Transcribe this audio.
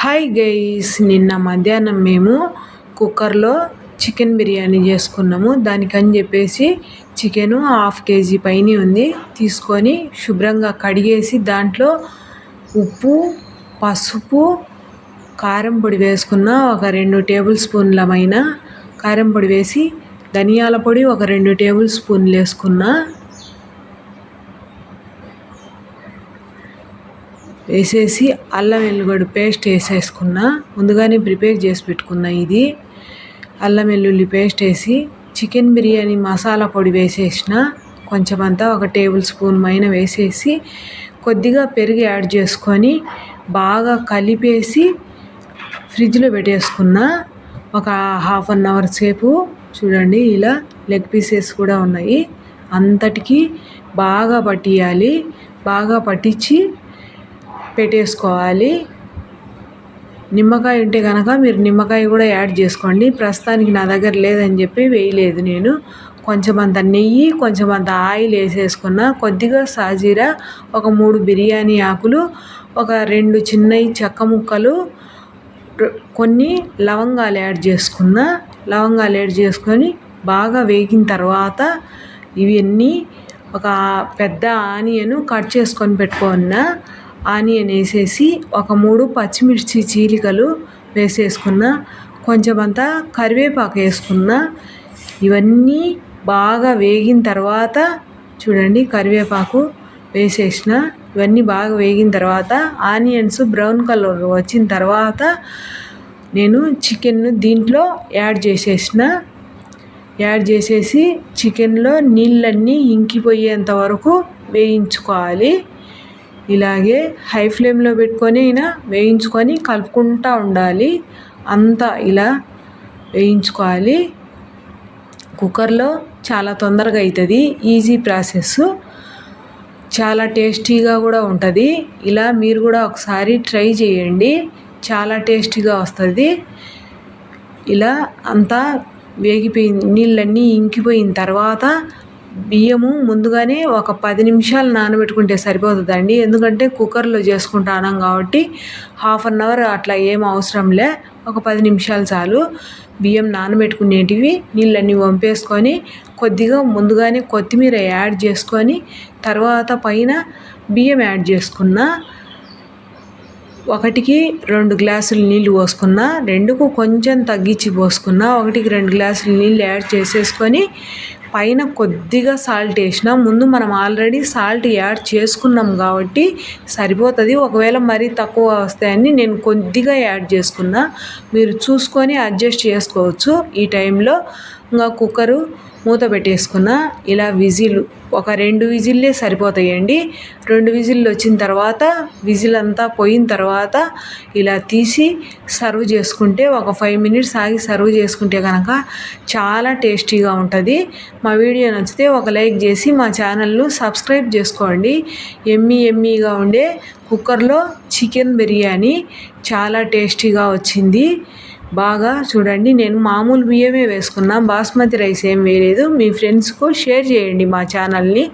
Hi guys నిన్న మధ్యాహ్నం మేము కుక్కర్లో చికెన్ బిర్యానీ చేసుకున్నాము. దానికని చెప్పేసి చికెను హాఫ్ కేజీ పైన ఉంది. తీసుకొని శుభ్రంగా కడిగేసి దాంట్లో ఉప్పు పసుపు కారం పొడి వేసుకున్న ఒక రెండు టేబుల్ స్పూన్లమైన కారం పొడి వేసి ధనియాల పొడి ఒక రెండు టేబుల్ స్పూన్లు వేసుకున్న. వేసేసి అల్లం వెల్లుగడ్డ పేస్ట్ వేసేసుకున్న ముందుగానే ప్రిపేర్ చేసి పెట్టుకున్న ఇది. అల్లం వెల్లుల్లి పేస్ట్ వేసి చికెన్ బిర్యానీ మసాలా పొడి వేసేసిన కొంచెం అంతా ఒక టేబుల్ స్పూన్ పైన వేసేసి కొద్దిగా పెరుగు యాడ్ చేసుకొని బాగా కలిపేసి ఫ్రిడ్జ్లో పెట్టేసుకున్న ఒక హాఫ్ అన్ అవర్ సేపు చూడండి ఇలా లెగ్ పీసెస్ కూడా ఉన్నాయి. అంతటికీ బాగా పట్టియాలి. బాగా పట్టించి పెట్టేసుకోవాలి. నిమ్మకాయ ఉంటే కనుక మీరు నిమ్మకాయ కూడా యాడ్ చేసుకోండి. ప్రస్తుతానికి నా దగ్గర లేదని చెప్పి వేయలేదు నేను. కొంచెం అంత నెయ్యి కొంచెం అంత ఆయిల్ వేసేసుకున్న కొద్దిగా సాజీరా ఒక మూడు బిర్యానీ ఆకులు ఒక రెండు చిన్నవి చెక్క ముక్కలు కొన్ని లవంగాలు యాడ్ చేసుకున్న లవంగాలు యాడ్ చేసుకొని బాగా వేగిన తర్వాత ఇవన్నీ ఒక పెద్ద ఆనియన్ కట్ చేసుకొని పెట్టుకున్న. ఆనియన్ వేసేసి ఒక మూడు పచ్చిమిర్చి చీలికలు వేసేసుకున్న కొంచెం అంతా కరివేపాకు వేసుకున్న ఇవన్నీ బాగా వేగిన తర్వాత చూడండి కరివేపాకు వేసేసిన ఇవన్నీ బాగా వేగిన తర్వాత ఆనియన్స్ బ్రౌన్ కలర్ వచ్చిన తర్వాత నేను చికెన్ దీంట్లో యాడ్ చేసేసిన. యాడ్ చేసేసి చికెన్లో నీళ్ళన్నీ ఇంకిపోయేంత వరకు వేయించుకోవాలి. ఇలాగే హై ఫ్లేమ్లో పెట్టుకొని అయినా వేయించుకొని కలుపుకుంటూ ఉండాలి. అంతా ఇలా వేయించుకోవాలి. కుక్కర్లో చాలా తొందరగా అవుతుంది ఈజీ ప్రాసెస్. చాలా టేస్టీగా కూడా ఉంటుంది. ఇలా మీరు కూడా ఒకసారి ట్రై చేయండి. చాలా టేస్టీగా వస్తుంది. ఇలా అంతా వేగిపోయి నీళ్ళన్నీ ఇంకిపోయిన తర్వాత బియ్యము ముందుగానే ఒక పది నిమిషాలు నానబెట్టుకుంటే సరిపోతుందండి. ఎందుకంటే కుక్కర్లో చేసుకుంటాను కాబట్టి హాఫ్ అన్ అవర్ అట్లా ఏం అవసరం లే. ఒక పది నిమిషాలు చాలు. బియ్యం నానబెట్టుకునేటివి నీళ్ళన్నీ వంపేసుకొని కొద్దిగా ముందుగానే కొత్తిమీర యాడ్ చేసుకొని తర్వాత పైన బియ్యం యాడ్ చేసుకున్న ఒకటికి రెండు గ్లాసులు నీళ్ళు పోసుకున్న రెండుకు కొంచెం తగ్గించి పోసుకున్న ఒకటికి రెండు గ్లాసులు నీళ్ళు యాడ్ చేసేసుకొని పైన కొద్దిగా సాల్ట్ వేసిన ముందు మనం ఆల్రెడీ సాల్ట్ యాడ్ చేసుకున్నాం కాబట్టి సరిపోతుంది. ఒకవేళ మరీ తక్కువ వస్తాయని నేను కొద్దిగా యాడ్ చేసుకున్నా. మీరు చూసుకొని అడ్జస్ట్ చేసుకోవచ్చు. ఈ టైంలో ఇంకా కుక్కరు మూత పెట్టేసుకున్న ఇలా విజిల్ ఒక రెండు విజిల్లే సరిపోతాయండి. రెండు విజిల్లు వచ్చిన తర్వాత విజిల్ అంతా పోయిన తర్వాత ఇలా తీసి సర్వ్ చేసుకుంటే ఒక ఫైవ్ మినిట్స్ ఆగి సర్వ్ చేసుకుంటే కనుక చాలా టేస్టీగా ఉంటుంది. మా వీడియో నచ్చితే ఒక లైక్ చేసి మా ఛానల్ను సబ్స్క్రైబ్ చేసుకోండి. ఎమ్మీ ఎమ్మీగా ఉండే కుక్కర్లో చికెన్ బిర్యానీ చాలా టేస్టీగా వచ్చింది. బాగా చూడండి నేను మామూలు బియ్యమే వేసుకున్నా బాస్మతి రైస్ ఏం వేయలేదు. మీ ఫ్రెండ్స్కు షేర్ చేయండి మా ఛానల్ని.